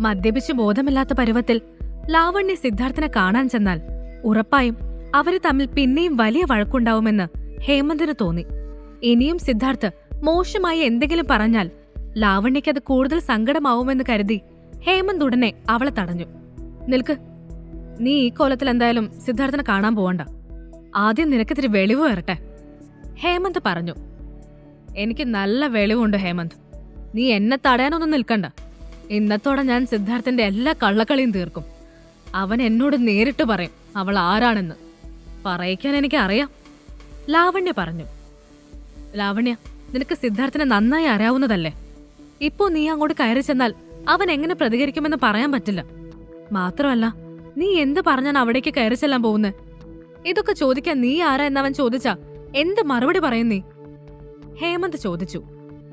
മദ്യപിച്ച് ബോധമില്ലാത്ത പരുവത്തിൽ ലാവണ്യ സിദ്ധാർത്ഥനെ കാണാൻ ചെന്നാൽ ഉറപ്പായും അവർ തമ്മിൽ പിന്നെയും വലിയ വഴക്കുണ്ടാവുമെന്ന് ഹേമന്തിന് തോന്നി. ഇനിയും സിദ്ധാർത്ഥ് മോശമായി എന്തെങ്കിലും പറഞ്ഞാൽ ലാവണ്യയ്ക്ക് അത് കൂടുതൽ സങ്കടമാവുമെന്ന് കരുതി ഹേമന്ത് ഉടനെ അവളെ തടഞ്ഞു. നിൽക്ക്. നീ ഈ കോലത്തിൽ എന്തായാലും സിദ്ധാർത്ഥനെ കാണാൻ പോവണ്ട. ആദ്യം നിനക്കിത്തിരി വെളിവ് വരട്ടെ. ഹേമന്ത് പറഞ്ഞു. എനിക്ക് നല്ല വെളിവുണ്ട് ഹേമന്ത്. നീ എന്നെ തടയാനൊന്നും നിൽക്കണ്ട. ഇന്നത്തോടെ ഞാൻ സിദ്ധാർത്ഥന്റെ എല്ലാ കള്ളക്കളിയും തീർക്കും. അവൻ എന്നോട് നേരിട്ട് പറയും അവൾ ആരാണെന്ന്? പറയിക്കാൻ എനിക്ക് അറിയാം ലാവണ്യ പറഞ്ഞു ലാവണ്യ നിനക്ക് സിദ്ധാർത്ഥനെ നന്നായി അറിയാവുന്നതല്ലേ? ഇപ്പോ നീ അങ്ങോട്ട് കയറി ചെന്നാൽ അവൻ എങ്ങനെ പ്രതികരിക്കുമെന്ന് പറയാൻ പറ്റില്ല. മാത്രമല്ല നീ എന്ത് പറഞ്ഞാണ് അവിടേക്ക് കയറി ചെല്ലാൻ പോകുന്നത് ഇതൊക്കെ ചോദിക്കാൻ നീ ആരാ എന്നവൻ ചോദിച്ചാ എന്ത് മറുപടി പറയും നീ? ഹേമന്ത് ചോദിച്ചു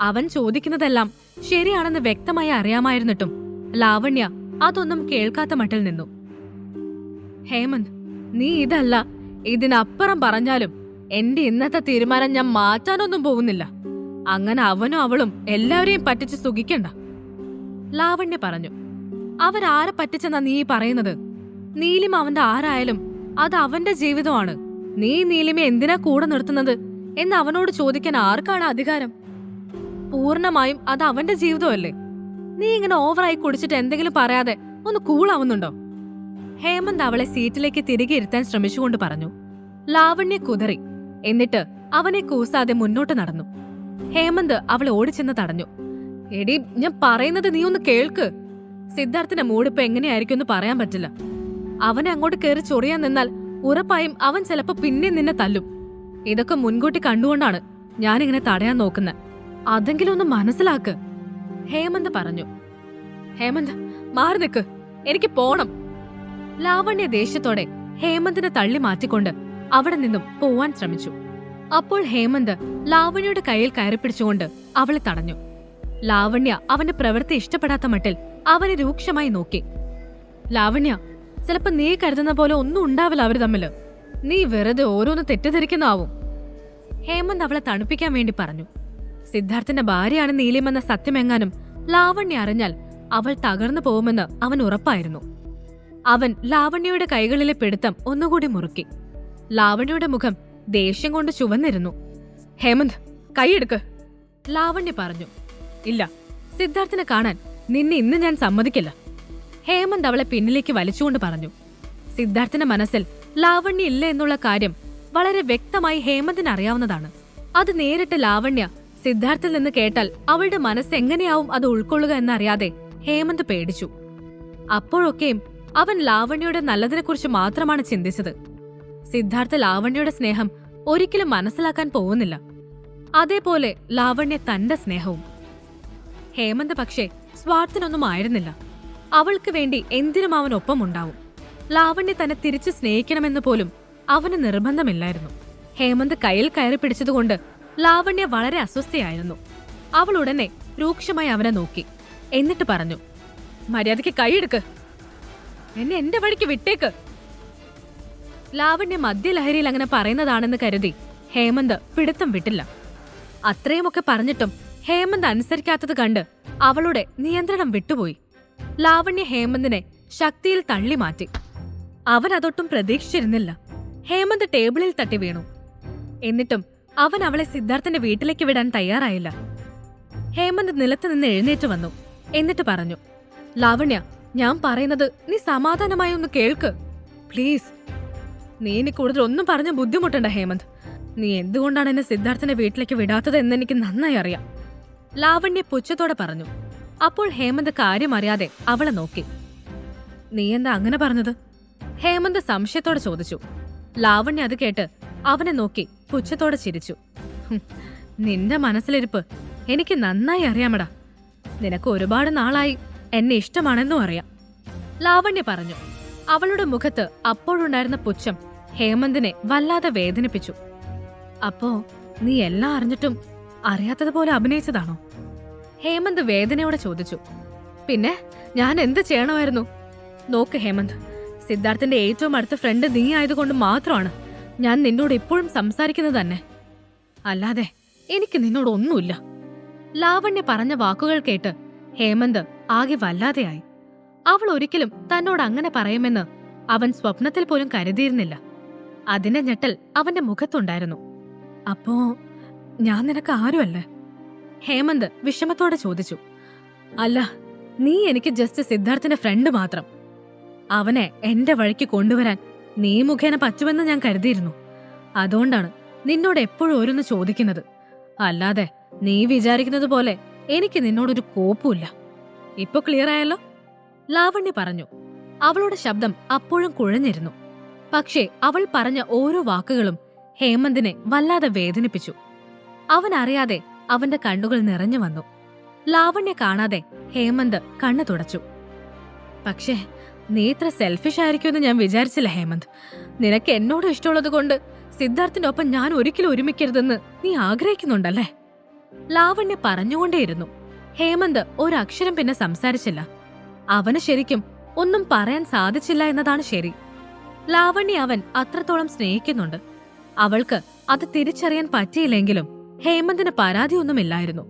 അവൻ ചോദിക്കുന്നതെല്ലാം ശരിയാണെന്ന് വ്യക്തമായി അറിയാമായിരുന്നിട്ടും ലാവണ്യ അതൊന്നും കേൾക്കാത്ത മട്ടിൽ നിന്നു. ഹേമന്ത് നീ ഇതല്ല. ഇതിനപ്പുറം പറഞ്ഞാലും എന്റെ ഇന്നത്തെ തീരുമാനം ഞാൻ മാറ്റാനൊന്നും പോകുന്നില്ല. അങ്ങനെ അവനും അവളും എല്ലാവരെയും പറ്റിച്ച് സുഖിക്കണ്ട. ലാവണ്യ പറഞ്ഞു അവരാരെ പറ്റിച്ചെന്നാ നീ പറയുന്നത്? നീലിമ അവന്റെ ആരായാലും അത് അവന്റെ ജീവിതമാണ്. നീ നീലിമ എന്തിനാ കൂടെ നിർത്തുന്നത്? എന്ന് അവനോട് ചോദിക്കാൻ ആർക്കാണ് അധികാരം? പൂർണമായും അത് അവന്റെ ജീവിതമല്ലേ? നീ ഇങ്ങനെ ഓവറായി കുടിച്ചിട്ട് എന്തെങ്കിലും പറയാതെ ഒന്ന് കൂളാവുന്നുണ്ടോ? ഹേമന്ത് അവളെ സീറ്റിലേക്ക് തിരികെ ഇരുത്താൻ ശ്രമിച്ചുകൊണ്ട് പറഞ്ഞു. ലാവണ്യ കുതറി. എന്നിട്ട് അവനെ കൂസാതെ മുന്നോട്ട് നടന്നു. ഹേമന്ത് അവളെ ഓടിച്ചെന്ന് തടഞ്ഞു. എടി ഞാൻ പറയുന്നത് നീ ഒന്ന് കേൾക്ക്. സിദ്ധാർത്ഥിന്റെ മൂടിപ്പ് എങ്ങനെയായിരിക്കും എന്ന് പറയാൻ പറ്റില്ല. അവനെ അങ്ങോട്ട് കയറി ചൊറിയാൻ നിന്നാൽ ഉറപ്പായും അവൻ ചിലപ്പോ പിന്നെ നിന്നെ തല്ലും. ഇതൊക്കെ മുൻകൂട്ടി കണ്ടുകൊണ്ടാണ് ഞാനിങ്ങനെ തടയാൻ നോക്കുന്നത് അതെങ്കിലും ഒന്ന് മനസ്സിലാക്ക്. ഹേമന്ത് പറഞ്ഞു. ഹേമന്ത് മാറി നിക്ക്. എനിക്ക് പോണം. ലാവണ്യ ദേഷ്യത്തോടെ ഹേമന്തിനെ തള്ളി മാറ്റിക്കൊണ്ട് അവിടെ നിന്നും പോവാൻ ശ്രമിച്ചു. അപ്പോൾ ഹേമന്ത് ലാവണ്യയുടെ കയ്യിൽ കയറി പിടിച്ചുകൊണ്ട് അവളെ തടഞ്ഞു. ലാവണ്യ അവന്റെ പ്രവൃത്തി ഇഷ്ടപ്പെടാത്ത മട്ടിൽ അവനെ രൂക്ഷമായി നോക്കി. ലാവണ്യ ചിലപ്പോ നീ കരുതുന്ന പോലെ ഒന്നും ഉണ്ടാവില്ല അവർ തമ്മിൽ. നീ വെറുതെ ഓരോന്ന് തെറ്റിദ്ധരിക്കുന്നാവും ഹേമന്ത് അവളെ തണുപ്പിക്കാൻ വേണ്ടി പറഞ്ഞു. സിദ്ധാർത്ഥന്റെ ഭാര്യയാണ് നീലിമെന്ന സത്യമെങ്ങാനും ലാവണ്യ അറിഞ്ഞാൽ അവൾ തകർന്നു പോകുമെന്ന് അവൻ ഉറപ്പായിരുന്നു. അവൻ ലാവണ്യയുടെ കൈകളിലെ പിടുത്തം ഒന്നുകൂടി മുറുക്കി. ലാവണ്യയുടെ മുഖം ദേഷ്യം കൊണ്ട് ചുവന്നിരുന്നു. ഹേമന്ത് കൈയെടുക്ക്. ലാവണ്യ പറഞ്ഞു ഇല്ല സിദ്ധാർത്ഥനെ കാണാൻ നിന്നെ ഇന്ന് ഞാൻ സമ്മതിക്കില്ല. ഹേമന്ത് അവളെ പിന്നിലേക്ക് വലിച്ചുകൊണ്ട് പറഞ്ഞു സിദ്ധാർത്ഥന്റെ മനസ്സിൽ ലാവണ്യ ഇല്ല എന്നുള്ള കാര്യം വളരെ വ്യക്തമായി ഹേമന്തിന് അറിയാവുന്നതാണ്. അത് നേരിട്ട് ലാവണ്യ സിദ്ധാർത്ഥിൽ നിന്ന് കേട്ടാൽ അവളുടെ മനസ്സ് എങ്ങനെയാവും അത് ഉൾക്കൊള്ളുക എന്നറിയാതെ ഹേമന്ത് പേടിച്ചു. അപ്പോഴൊക്കെയും അവൻ ലാവണ്യയുടെ നല്ലതിനെക്കുറിച്ച് മാത്രമാണ് ചിന്തിച്ചത്. സിദ്ധാർത്ഥ ലാവണ്യയുടെ സ്നേഹം ഒരിക്കലും മനസ്സിലാക്കാൻ പോകുന്നില്ല. അതേപോലെ ലാവണ്യ തന്റെ സ്നേഹവും. ഹേമന്ത് പക്ഷേ സ്വാർത്ഥനൊന്നും ആയിരുന്നില്ല. അവൾക്ക് വേണ്ടി എന്തിനും അവൻ ഒപ്പമുണ്ടാവും. ലാവണ്യ തന്നെ തിരിച്ചു സ്നേഹിക്കണമെന്ന് പോലും അവന് നിർബന്ധമില്ലായിരുന്നു. ഹേമന്ത് കയ്യിൽ കയറി പിടിച്ചതുകൊണ്ട് ലാവണ്യ വളരെ അസ്വസ്ഥയായിരുന്നു. അവൾ ഉടനെ രൂക്ഷമായി അവനെ നോക്കി. എന്നിട്ട് പറഞ്ഞു മര്യാദയ്ക്ക് കൈയെടുക്ക്. എന്നെ എന്റെ വഴിക്ക് വിട്ടേക്ക്. ലാവണ്യ മദ്യലഹരിയിൽ അങ്ങനെ പറയുന്നതാണെന്ന് കരുതി ഹേമന്ത് പിടുത്തം വിട്ടില്ല. അത്രയുമൊക്കെ പറഞ്ഞിട്ടും ഹേമന്ത് അനുസരിക്കാത്തത് കണ്ട് അവളുടെ നിയന്ത്രണം വിട്ടുപോയി. ലാവണ്യ ഹേമന്തിനെ ശക്തിയിൽ തള്ളി മാറ്റി. അവൻ അതൊട്ടും പ്രതീക്ഷിച്ചിരുന്നില്ല. ഹേമന്ത് ടേബിളിൽ തട്ടി വീണു. എന്നിട്ടും അവൻ അവളെ സിദ്ധാർത്ഥന്റെ വീട്ടിലേക്ക് വിടാൻ തയ്യാറായില്ല. ഹേമന്ത് നിലത്ത് നിന്ന് എഴുന്നേറ്റ് വന്നു. എന്നിട്ട് പറഞ്ഞു ലാവണ്യ ഞാൻ പറയുന്നത് നീ സമാധാനമായി ഒന്ന് കേൾക്ക്. പ്ലീസ്. നീ ഇനി കൂടുതൽ ഒന്നും പറഞ്ഞ് ബുദ്ധിമുട്ടണ്ട ഹേമന്ത്. നീ എന്തുകൊണ്ടാണ് എന്നെ സിദ്ധാർത്ഥന്റെ വീട്ടിലേക്ക് വിടാത്തത് എന്ന് എനിക്ക് നന്നായി അറിയാം. ലാവണ്യ പുച്ഛത്തോടെ പറഞ്ഞു അപ്പോൾ ഹേമന്ത് കാര്യം അറിയാതെ അവളെ നോക്കി. നീ എന്താ അങ്ങനെ പറഞ്ഞത്? ഹേമന്ത് സംശയത്തോടെ ചോദിച്ചു. ലാവണ്യ അത് കേട്ട് അവനെ നോക്കി പുച്ഛത്തോടെ ചിരിച്ചു. നിന്റെ മനസ്സിലിരിപ്പ് എനിക്ക് നന്നായി അറിയാമടാ. നിനക്ക് ഒരുപാട് നാളായി എന്നെ ഇഷ്ടമാണെന്നും അറിയാം. ലാവണ്യ പറഞ്ഞു. അവളുടെ മുഖത്ത് അപ്പോഴുണ്ടായിരുന്ന പുച്ഛം ഹേമന്തിനെ വല്ലാതെ വേദനിപ്പിച്ചു. അപ്പോ നീ എല്ലാം അറിഞ്ഞിട്ടും അറിയാത്തതുപോലെ അഭിനയിച്ചതാണോ? ഹേമന്ത് വേദനയോടെ ചോദിച്ചു. പിന്നെ ഞാൻ എന്ത് ചെയ്യണമായിരുന്നു? നോക്ക് ഹേമന്ത് സിദ്ധാർത്ഥിന്റെ ഏറ്റവും അടുത്ത ഫ്രണ്ട് നീ ആയതുകൊണ്ട് മാത്രമാണ് ഞാൻ നിന്നോട് ഇപ്പോഴും സംസാരിക്കുന്നത് തന്നെ. അല്ലാതെ എനിക്ക് നിന്നോട് ഒന്നുമില്ല. ലാവണ്യ പറഞ്ഞ വാക്കുകൾ കേട്ട് ഹേമന്ത് ആകെ വല്ലാതെയായി. അവൾ ഒരിക്കലും തന്നോട് അങ്ങനെ പറയുമെന്ന് അവൻ സ്വപ്നത്തിൽ പോലും കരുതിയിരുന്നില്ല. അതിന്റെ ഞെട്ടൽ അവന്റെ മുഖത്തുണ്ടായിരുന്നു. അപ്പോ ഞാൻ നിനക്ക് ആരുമല്ലേ? ഹേമന്ത് വിഷമത്തോടെ ചോദിച്ചു. അല്ല നീ എനിക്ക് ജസ്റ്റ് സിദ്ധാർത്ഥിന്റെ ഫ്രണ്ട് മാത്രം. അവനെ എന്റെ വഴിക്ക് കൊണ്ടുവരാൻ നീ മുഖേന പറ്റുമെന്ന് ഞാൻ കരുതിയിരുന്നു. അതുകൊണ്ടാണ് നിന്നോട് എപ്പോഴും ഓരോന്ന് ചോദിക്കുന്നത്. അല്ലാതെ നീ വിചാരിക്കുന്നത് പോലെ എനിക്ക് നിന്നോടൊരു കോപ്പുമില്ല. ഇപ്പൊ ക്ലിയർ ആയല്ലോ? ലാവണ്യ പറഞ്ഞു. അവളുടെ ശബ്ദം അപ്പോഴും കുഴഞ്ഞിരുന്നു. പക്ഷേ അവൾ പറഞ്ഞ ഓരോ വാക്കുകളും ഹേമന്തിനെ വല്ലാതെ വേദനിപ്പിച്ചു. അവൻ അറിയാതെ അവന്റെ കണ്ണുകൾ നിറഞ്ഞു വന്നു. ലാവണ്യ കാണാതെ ഹേമന്ത് കണ്ണു തുടച്ചു. പക്ഷേ നീ ഇത്ര സെൽഫിഷ് ആയിരിക്കുമെന്ന് ഞാൻ വിചാരിച്ചില്ല ഹേമന്ത്. നിനക്ക് എന്നോട് ഇഷ്ടമുള്ളത് കൊണ്ട് സിദ്ധാർത്ഥിനൊപ്പം ഞാൻ ഒരിക്കലും ഒരുമിക്കരുതെന്ന് നീ ആഗ്രഹിക്കുന്നുണ്ടല്ലേ? ലാവണ്യ പറഞ്ഞുകൊണ്ടേയിരുന്നു. ഹേമന്ത് ഒരക്ഷരം പിന്നെ സംസാരിച്ചില്ല. അവന് ശരിക്കും ഒന്നും പറയാൻ സാധിച്ചില്ല എന്നതാണ് ശരി. ലാവണ്യ അവൻ അത്രത്തോളം സ്നേഹിക്കുന്നുണ്ട്. അവൾക്ക് അത് തിരിച്ചറിയാൻ പറ്റിയില്ലെങ്കിലും ഹേമന്തിന് പരാതിയൊന്നുമില്ലായിരുന്നു.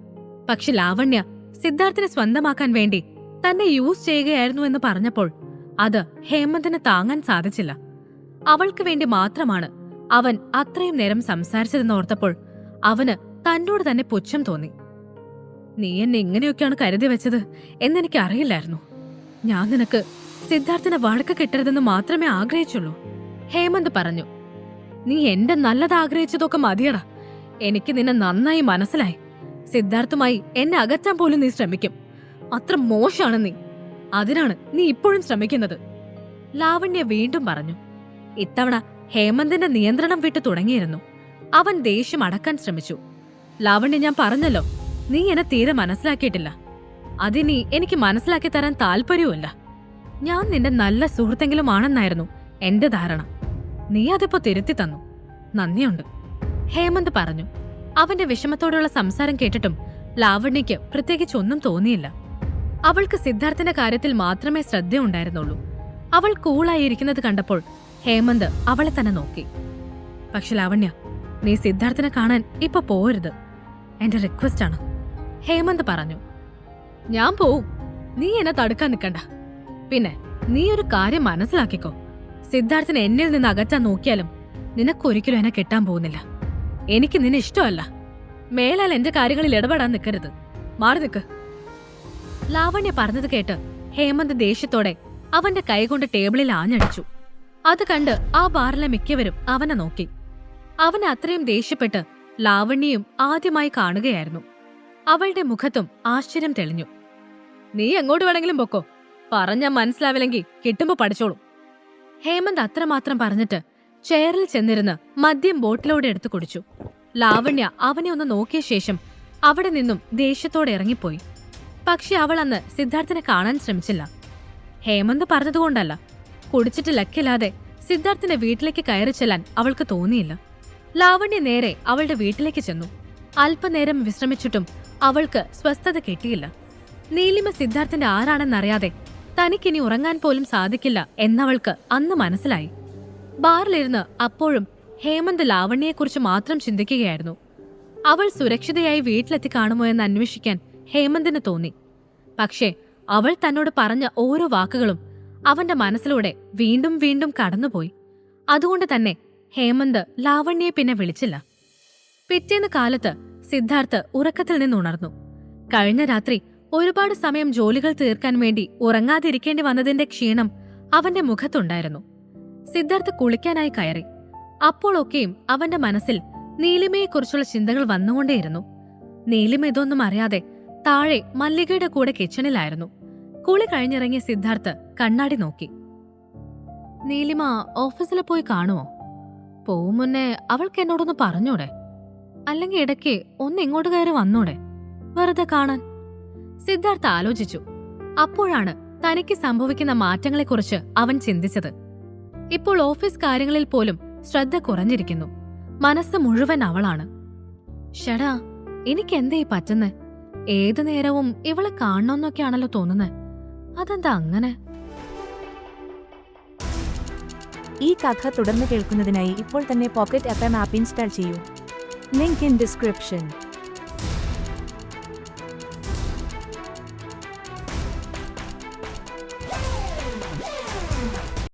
പക്ഷെ ലാവണ്യ സിദ്ധാർത്ഥിനെ സ്വന്തമാക്കാൻ വേണ്ടി തന്നെ യൂസ് ചെയ്യുകയായിരുന്നു എന്ന് പറഞ്ഞപ്പോൾ അത് ഹേമന്തിന് താങ്ങാൻ സാധിച്ചില്ല. അവൾക്ക് വേണ്ടി മാത്രമാണ് അവൻ അത്രയും നേരം സംസാരിച്ചതെന്ന് ഓർത്തപ്പോൾ അവന് തന്നോട് തന്നെ പുച്ഛം തോന്നി. നീ എന്നെ ഇങ്ങനെയൊക്കെയാണ് കരുതി വെച്ചത് എന്നെനിക്ക് അറിയില്ലായിരുന്നു ഞാൻ നിനക്ക് സിദ്ധാർത്ഥിന് വഴക്ക് കിട്ടരുതെന്ന് മാത്രമേ ആഗ്രഹിച്ചുള്ളൂ ഹേമന്ത് പറഞ്ഞു. നീ എന്റെ നല്ലത് ആഗ്രഹിച്ചതൊക്കെ മതിയടാ. എനിക്ക് നിന്നെ നന്നായി മനസ്സിലായി. സിദ്ധാർത്ഥുമായി എന്നെ അകറ്റാൻ പോലും നീ ശ്രമിക്കും. അത്ര മോശമാണ് നീ. അതിനാണ് നീ ഇപ്പോഴും ശ്രമിക്കുന്നത്. ലാവണ്യ വീണ്ടും പറഞ്ഞു ഇത്തവണ ഹേമന്തിന്റെ നിയന്ത്രണം വിട്ടു തുടങ്ങിയിരുന്നു. അവൻ ദേഷ്യം അടക്കാൻ ശ്രമിച്ചു. ലാവണ്യ ഞാൻ പറഞ്ഞല്ലോ നീ എന്നെ തീരെ മനസ്സിലാക്കിയിട്ടില്ല. അതിനി എനിക്ക് മനസ്സിലാക്കി തരാൻ താല്പര്യവുമില്ല. ഞാൻ നിന്റെ നല്ല സുഹൃത്തെങ്കിലും ആണെന്നായിരുന്നു എന്റെ ധാരണ. നീ അതിപ്പോ തിരുത്തി തന്നു. നന്ദിയുണ്ട്. ഹേമന്ത് പറഞ്ഞു അവന്റെ വിഷമത്തോടുള്ള സംസാരം കേട്ടിട്ടും ലാവണ്യയ്ക്ക് പ്രത്യേകിച്ച് ഒന്നും തോന്നിയില്ല. അവൾക്ക് സിദ്ധാർത്ഥിന്റെ കാര്യത്തിൽ മാത്രമേ ശ്രദ്ധയുണ്ടായിരുന്നുള്ളൂ. അവൾ കൂളായിരിക്കുന്നത് കണ്ടപ്പോൾ ഹേമന്ത് അവളെ തന്നെ നോക്കി. പക്ഷെ ലാവണ്യ നീ സിദ്ധാർത്ഥനെ കാണാൻ ഇപ്പൊ പോരുത് എന്റെ റിക്വസ്റ്റ് ആണ്. ഹേമന്ത് പറഞ്ഞു. ഞാൻ പോവും. നീ എന്നെ തടുക്കാൻ നിൽക്കണ്ട. പിന്നെ നീ ഒരു കാര്യം മനസ്സിലാക്കിക്കോ. സിദ്ധാർത്ഥിനെ എന്നിൽ നിന്ന് അകറ്റാൻ നോക്കിയാലും നിനക്കൊരിക്കലും എന്നെ കെട്ടാൻ പോകുന്നില്ല. എനിക്ക് നിന്നെ ഇഷ്ടമല്ല. മേലാൽ എന്റെ കാര്യങ്ങളിൽ ഇടപെടാൻ നിൽക്കരുത്. മാറി നിൽക്ക്. ലാവണ്യ പറഞ്ഞത് കേട്ട് ഹേമന്ത് ദേഷ്യത്തോടെ അവന്റെ കൈകൊണ്ട് ടേബിളിൽ ആഞ്ഞടിച്ചു. അത് കണ്ട് ആ ബാറിലെ മിക്കവരും അവനെ നോക്കി. അവൻ അത്രയും ദേഷ്യപ്പെട്ട് ലാവണ്യയും ആദ്യമായി കാണുകയായിരുന്നു. അവളുടെ മുഖത്തും ആശ്ചര്യം തെളിഞ്ഞു. നീ എങ്ങോട്ട് വേണമെങ്കിലും പൊക്കോ. പറഞ്ഞ മനസ്സിലാവില്ലെങ്കിൽ കിട്ടുമ്പോ പഠിച്ചോളൂ. ഹേമന്ത് അത്രമാത്രം പറഞ്ഞിട്ട് ചെയറിൽ ചെന്നിരുന്ന് മദ്യം ബോട്ടിലോടെ എടുത്തു കുടിച്ചു. ലാവണ്യ അവനെ ഒന്ന് നോക്കിയ ശേഷം അവിടെ നിന്നും ദേഷ്യത്തോടെ ഇറങ്ങിപ്പോയി. പക്ഷെ അവൾ അന്ന് സിദ്ധാർത്ഥിനെ കാണാൻ ശ്രമിച്ചില്ല. ഹേമന്ത് പറഞ്ഞതുകൊണ്ടല്ല. കുടിച്ചിട്ട് ലക്കില്ലാതെ സിദ്ധാർത്ഥിന്റെ വീട്ടിലേക്ക് കയറി ചെല്ലാൻ അവൾക്ക് തോന്നിയില്ല. ലാവണ്യ നേരെ അവളുടെ വീട്ടിലേക്ക് ചെന്നു. അല്പനേരം വിശ്രമിച്ചിട്ടും അവൾക്ക് സ്വസ്ഥത കിട്ടിയില്ല. നീലിമ സിദ്ധാർത്ഥിന്റെ ആരാണെന്നറിയാതെ തനിക്കിനി ഉറങ്ങാൻ പോലും സാധിക്കില്ല എന്നവൾക്ക് അന്ന് മനസ്സിലായി. ബാറിലിരുന്ന് അപ്പോഴും ഹേമന്ത് ലാവണ്യയെക്കുറിച്ച് മാത്രം ചിന്തിക്കുകയായിരുന്നു. അവൾ സുരക്ഷിതയായി വീട്ടിലെത്തി കാണുമോ എന്ന് അന്വേഷിക്കാൻ ഹേമന്തിന് തോന്നി. പക്ഷേ അവൾ തന്നോട് പറഞ്ഞ ഓരോ വാക്കുകളും അവന്റെ മനസ്സിലൂടെ വീണ്ടും വീണ്ടും കടന്നുപോയി. അതുകൊണ്ട് തന്നെ ഹേമന്ത് ലാവണ്യെ പിന്നെ വിളിച്ചില്ല. പിറ്റേന്ന് കാലത്ത് സിദ്ധാർത്ഥ് ഉറക്കത്തിൽ നിന്ന് ഉണർന്നു. കഴിഞ്ഞ രാത്രി ഒരുപാട് സമയം ജോലികൾ തീർക്കാൻ വേണ്ടി ഉറങ്ങാതിരിക്കേണ്ടി വന്നതിന്റെ ക്ഷീണം അവന്റെ മുഖത്തുണ്ടായിരുന്നു. സിദ്ധാർത്ഥ് കുളിക്കാനായി കയറി. അപ്പോഴൊക്കെയും അവന്റെ മനസ്സിൽ നീലിമയെക്കുറിച്ചുള്ള ചിന്തകൾ വന്നുകൊണ്ടേയിരുന്നു. നീലിമ ഇതൊന്നും അറിയാതെ താഴെ മല്ലികയുടെ കൂടെ കിച്ചണിലായിരുന്നു കുളി കഴിഞ്ഞിറങ്ങിയ സിദ്ധാർത്ഥ് കണ്ണാടി നോക്കി. നീലിമ ഓഫീസിൽ പോയി കാണുമോ? പോവും മുന്നേ അവൾക്ക് എന്നോടൊന്ന് പറഞ്ഞൂടെ? അല്ലെങ്കിൽ ഇടയ്ക്ക് ഒന്ന് ഇങ്ങോട്ട് കയറി വന്നൂടെ? വെറുതെ കാണാൻ. സിദ്ധാർത്ഥ ആലോചിച്ചു. അപ്പോഴാണ് തനിക്ക് സംഭവിക്കുന്ന മാറ്റങ്ങളെക്കുറിച്ച് അവൻ ചിന്തിച്ചത്. ഇപ്പോൾ ഓഫീസ് കാര്യങ്ങളിൽ പോലും ശ്രദ്ധ കുറഞ്ഞിരിക്കുന്നു. മനസ്സ് മുഴുവൻ അവളാണ്. ഷടാ എനിക്കെന്തേ പറ്റുന്നേ? ഏതു നേരവും ഇവളെ കാണണമെന്നൊക്കെയാണല്ലോ തോന്നുന്നത് അതെന്താ അങ്ങനെ? ഈ കഥ തുടർന്ന് കേൾക്കുന്നതിനായി ഇപ്പോൾ തന്നെ pocket F M app install ചെയ്യൂ. Link in description.